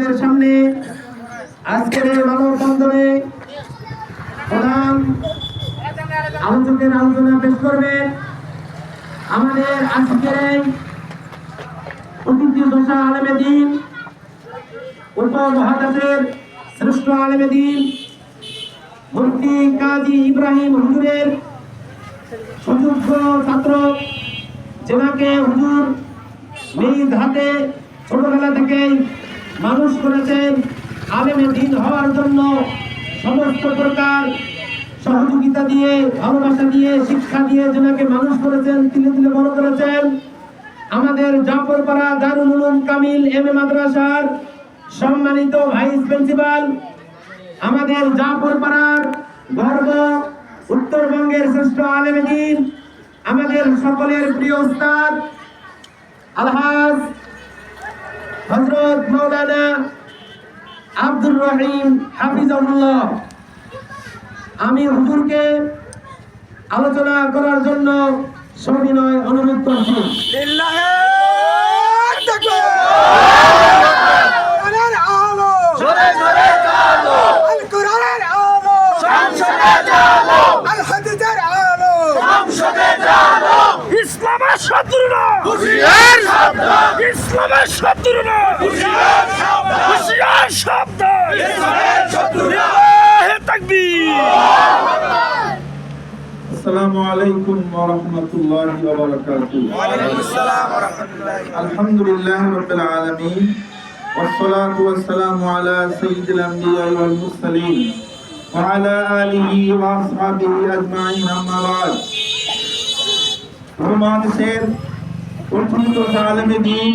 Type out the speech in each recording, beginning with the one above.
আপনাদের সামনে আজকের এই মানববন্ধনে প্রধান আলোচকের আলোচনা পেশ করবেন। আমাদের আজকের অতিথি দশা আলেমে দিন উত্তর মহাদেশের শ্রেষ্ঠ আলেমে দিন, মুফতি কাজী ইব্রাহিম হুজুরের সুযোগ্য ছাত্র যেনাকে হুজুর নিজ হাতে ছোটবেলা থেকেই মানুষ করেছেন, আলেমে দিন হওয়ার জন্য সমস্ত প্রকার সহযোগিতা দিয়ে, ভালোবাসা দিয়ে, শিক্ষা দিয়ে যেনাকে মানুষ করেছেন, তিলে তিলে বড় করেছেন। আমাদের জাফরপাড়া দারুল উলুম কামিল এম এ মাদ্রাসার সম্মানিত ভাইস প্রিন্সিপাল, আমাদের জাফরপাড়ার গর্ব উত্তরবঙ্গের শ্রেষ্ঠ আলেমদিন আমাদের সকলের প্রিয় উস্তাদ, আলহাজ হজরত মৌলানা আব্দুর রহিম হাফিজাউল্লাহ আমি হুজুরকে আলোচনা করার জন্য সবিনয় অনুরোধ করছি। লিল্লাহে তাকবীর কোরআনের আলো জোরে জোরে চালো আল কোরআনের আলো সংসদে চালো আল হাদিসের আলো সংসদে চালো ইসলামের শত্রু না হুশিয়ার সাবধান ইসলামের শত্রু না হুশিয়ার সাবধান হুশিয়ার সাবধান ইসলামের শত্রুরা হে তাকবীর السلام عليكم ورحمة الله وبركاته ওয়ালাইকুম আসসালাম ওয়া রাহমাতুল্লাহি الحمد لله رب العالمين والصلاة والسلام على سيد الأنبياء والمرسلين وعلى آله وأصحابه أجمعين أما بعد বাংলাদেশের প্রথমিত আলেমে দিন,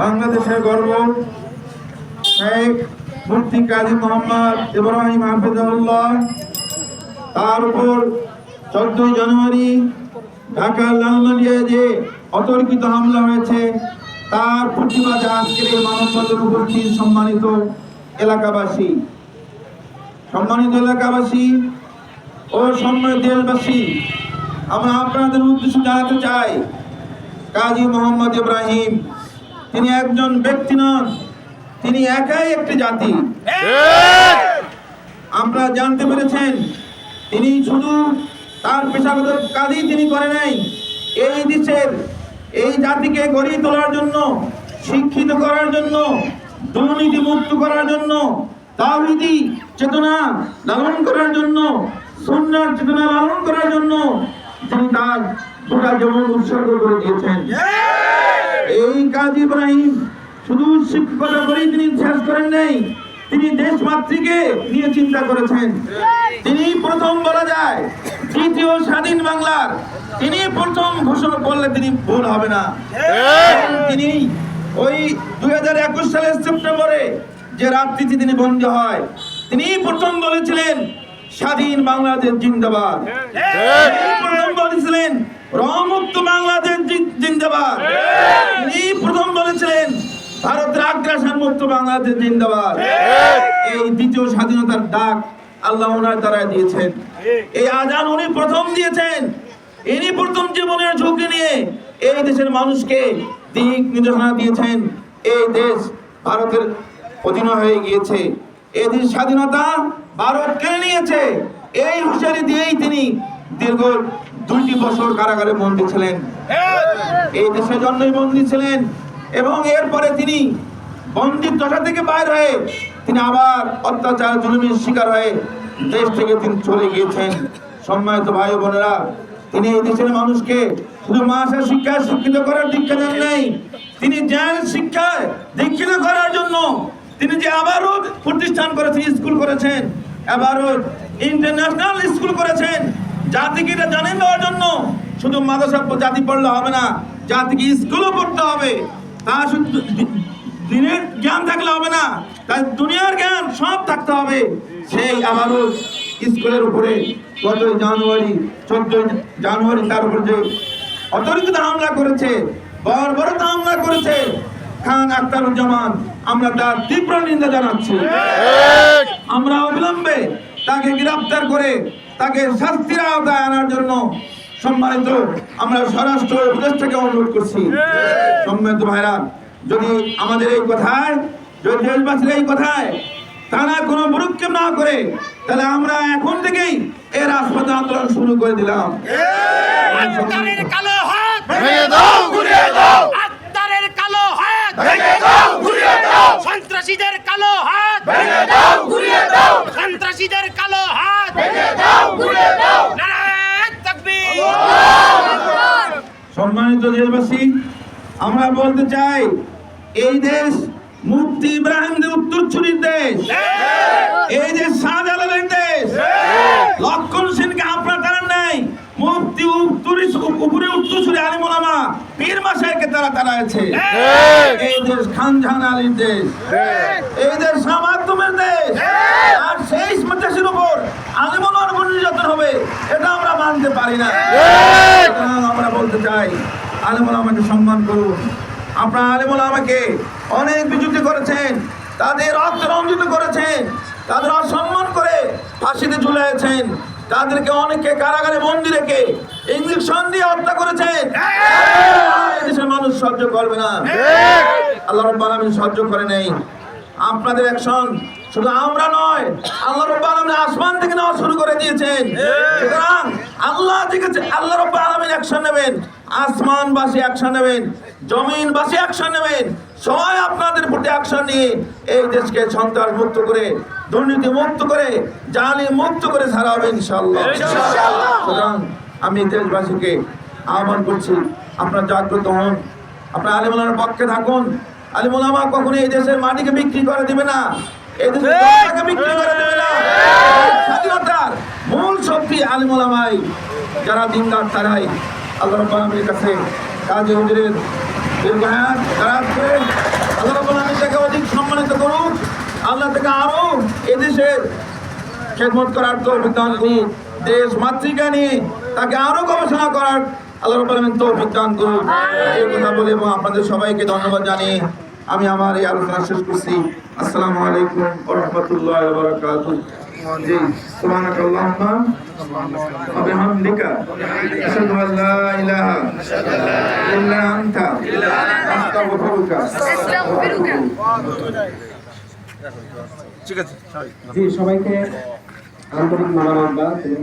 বাংলাদেশের গর্ব, শেখ মুফতি কাজী মোহাম্মদ ইব্রাহিম হাফিজাউল্লাহ তার উপর চোদ্দই জানুয়ারি ঢাকার লালমালিয়ায় যে অতর্কিত হামলা হয়েছে, তার প্রতিবাদে আজকের এই উপস্থিত সম্মানিত এলাকাবাসী। সম্মানিত এলাকাবাসী ও সম্মানিত দেশবাসী আমরা আপনাদের উদ্দেশ্যে জানাতে চাই কাজী মোহাম্মদ ইব্রাহিম। তিনি একজন ব্যক্তি নন তিনি একাই একটি জাতি। আমরা জানতে পেরেছেন তিনি শুধু তার পেশাগত কাজই তিনি করে নাই এই দেশের এই জাতিকে গড়ে তোলার জন্য শিক্ষিত করার জন্য দুর্নীতি মুক্ত করার জন্য তাওহিদি চেতনা লালন করার জন্য সুন্নার চেতনা লালন করার জন্য তিনি তার গোটা জীবন উৎসর্গ করে দিয়েছেন। এই কাজ ইব্রাহিম শুধু শিক্ষকতা করেই তিনি শেষ করেন নাই, তিনি দেশ মাতৃকে নিয়ে চিন্তা করেছেন। তিনি প্রথম বলা যায় তৃতীয় স্বাধীন বাংলার, তিনি প্রথম ঘোষণা করলে তিনি ভুল হবে না। তিনি ওই দুই হাজার একুশ সালের সেপ্টেম্বরে যে রাত্রিতে তিনি বন্দী হয়, তিনি প্রথম বলেছিলেন স্বাধীন বাংলাদেশ জিন্দাবাদ। প্রথম বলেছিলেন রহমুক্ত বাংলাদেশ জিন্দাবাদ। তিনি প্রথম বলেছিলেন ভারতের আগ্রাসন মুক্ত বাংলাদেশ জিন্দাবাদ। এই দ্বিতীয় স্বাধীনতার ডাক আল্লাহ ওনার দ্বারা দিয়েছেন। এই আজান উনি প্রথম দিয়েছেন। ইনি প্রথম জীবনের ঝুঁকি নিয়ে এই দেশের মানুষকে দিক নির্দেশনা দিয়েছেন। এই দেশ ভারতের অধীন হয়ে গিয়েছে। এই দেশ স্বাধীনতা ভারত কেড়ে নিয়েছে, এই হুঁশিয়ারি দিয়েই তিনি দীর্ঘ দুইটি বছর কারাগারে বন্দী ছিলেন। এই দেশের জন্যই বন্দী ছিলেন এবং এরপরে তিনি বন্দির দশা থেকে বাইর হয়ে তিনি আবার অত্যাচার, জুলুমের শিকার হয়ে দেশ থেকে তিনি চলে গিয়েছেন। সম্মানিত ভাই বোনেরা, তিনি এই দেশের মানুষকে শুধু মাসা শিক্ষায় শিক্ষিত করার দীক্ষা দেন নাই, তিনি জ্ঞান শিক্ষায় দীক্ষিত করার জন্য তিনি যে আবারও করেছেন, স্কুল করেছেন আবারও ইন্টারন্যাশনাল স্কুল করেছেন। জাতিকে এটা জানিয়ে দেওয়ার জন্য? শুধু মাদ্রাসা জাতি পড়লে হবে না, জাতিকে স্কুলও পড়তে হবে। তা শুধু দিনের জ্ঞান থাকলে হবে না, তাই দুনিয়ার জ্ঞান সব থাকতে হবে। সেই আবারও স্কুলের উপরে গতই জানুয়ারি, চোদ্দই জানুয়ারি তার উপর যে অতর্কিত হামলা করেছে, বর্বরত হামলা করেছে খান আখতারুজ্জামান আমরা তার তীব্র নিন্দা জানাচ্ছি। আমরা অবিলম্বে তাকে গ্রেফতার করে তাকে শাস্তির আওতায় আনার জন্য সম্মানিত আমরা স্বরাষ্ট্র উপদেষ্টাকে অনুরোধ করছি। সম্মানিত ভাইরা যদি আমাদের এই কথায় যদি দেশবাসীর এই কথায় তারা কোনো ভ্রুক্ষেপ না করে তাহলে আমরা এখন থেকেই এর রাজপথে আন্দোলন শুরু করে দিলাম। কালো হাত ভেঙে দাও ঘুরিয়ে দাও আত্মারের কালো হাত ভেঙে দাও ঘুরিয়ে দাও। সন্ত্রাসীদের কালো হাত। ভেঙে দাও ঘুরিয়ে দাও। সন্ত্রাসীদের কালো হাত। ভেঙে দাও ঘুরিয়ে দাও। নারায়ণ তাকবীর। সম্মানিত দেশবাসী আমরা বলতে চাই এই দেশ মুফতি ইব্রাহিমদের উত্তরসূরির দেশ। এই দেশ শাহজালালের দেশ। লক্ষণ সেনকে আপনার কারণ নাই। মুফতি উত্তরি উপরে উত্তরসূরি আলিমুলামা পীর মাসাইকে তারা তারা আছে এই দেশ খানজাহান আলীর দেশ। এই দেশ সামাধ্যমের দেশ। আর সেই দেশের উপর আলিমুলার উপর নির্যাতন হবে এটা আমরা মানতে পারি না। আমরা বলতে চাই আলিমুল আমাকে সম্মান করুন। আপনার আলিমুল আমাকে অনেক বিযুক্তি করেছেন তাদের রক্ত রঞ্জিত করেছেন তাদের অসম্মান করে ফাঁসিতে ঝুলিয়েছেন তাদেরকে অনেকে কারাগারে বন্দি রেখে ইঞ্জেকশন দিয়ে হত্যা করেছেন। দেশের মানুষ সহ্য করবে না। আল্লাহ রব্বাল আলামিন সহ্য করে নেই। আপনাদের অ্যাকশন শুধু আমরা নয় আল্লাহ রব্বাল আলামিন আসমান থেকে নেওয়া শুরু করে দিয়েছেন। সুতরাং আল্লাহ থেকে আল্লাহ রব্বাল আলামিন অ্যাকশন নেবেন। আসমানবাসী অ্যাকশন নেবেন জমিনবাসী অ্যাকশন নেবেন। সবাই আপনাদের প্রতি অ্যাকশন নিয়ে এই দেশকে সন্ত্রাস মুক্ত করে দুর্নীতি মুক্ত করে জালি মুক্ত করে ছাড়া হবে ইনশাআল্লাহ। সুতরাং আমি দেশবাসীকে আহ্বান করছি আপনারা জাগ্রত হন। আপনার আলিমুলার পক্ষে থাকুন। আলিমুলামা কখনো এই দেশের মাটিকে বিক্রি করে দিবে না। এই দেশের বিক্রি করে দিবে না। স্বাধীনতার মূল শক্তি আলিমুলামাই যারা দিনদার তারাই আল্লাহ কাছে কাজী হুজুরের আল্লাহ অধিক সম্মানিত করুন আল্লাহ থেকে আরও এদেশের খেদমত করার তৌফিক দান করুন। দেশ মাতৃকা নিয়ে তাকে আরও গবেষণা করার আল্লাহ রাব্বুল আলামিন তৌফিক দান করুন। এই কথা বলে এবং আপনাদের সবাইকে ধন্যবাদ জানিয়ে আমি আমার এই আলোচনা শেষ করছি। আসসালামু আলাইকুম আনতা আছে। সবাইকে আন্তরিক এবং